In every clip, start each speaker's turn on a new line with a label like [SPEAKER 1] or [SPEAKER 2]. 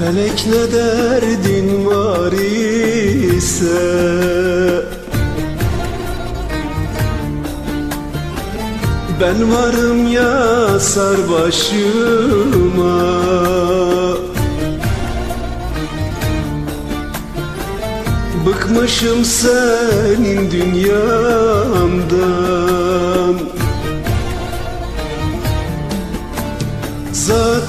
[SPEAKER 1] Felek ne derdin var ise Ben varım ya sar başıma Bıkmışım senin dünyandan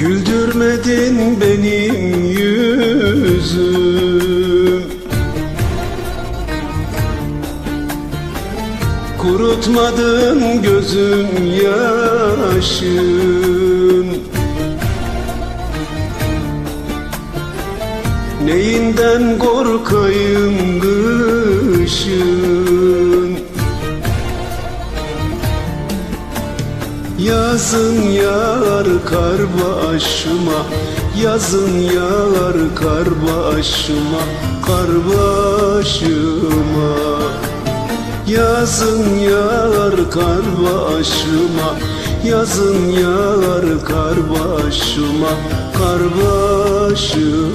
[SPEAKER 1] Güldürmedin benim yüzüm. Kurutmadın gözüm yaşım Neyinden korkayım kışın Yazın yağar kar başıma Yazın yağar kar başıma Kar başıma. Yazın yağar kar başıma Yazın yağar kar başıma Kar başıma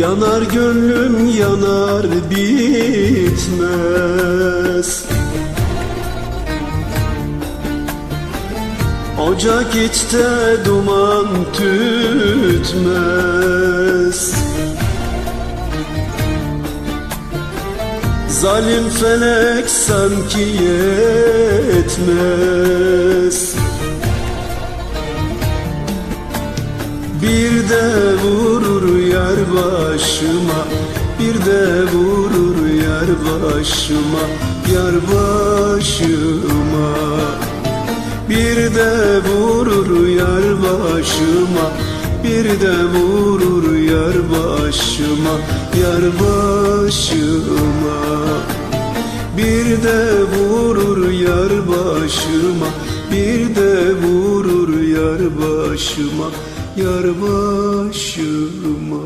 [SPEAKER 1] Yanar gönlüm yanar bitmez. Ocak içte duman tütmez. Zalim felek sanki yetmez Bir de vurur yar başıma Bir de vurur yar başıma Yar başıma. Bir de vurur yar başıma Bir de vurur yar başıma Yar başıma. Bir de vurur yar başıma Bir de vurur yar başıma Yar başıma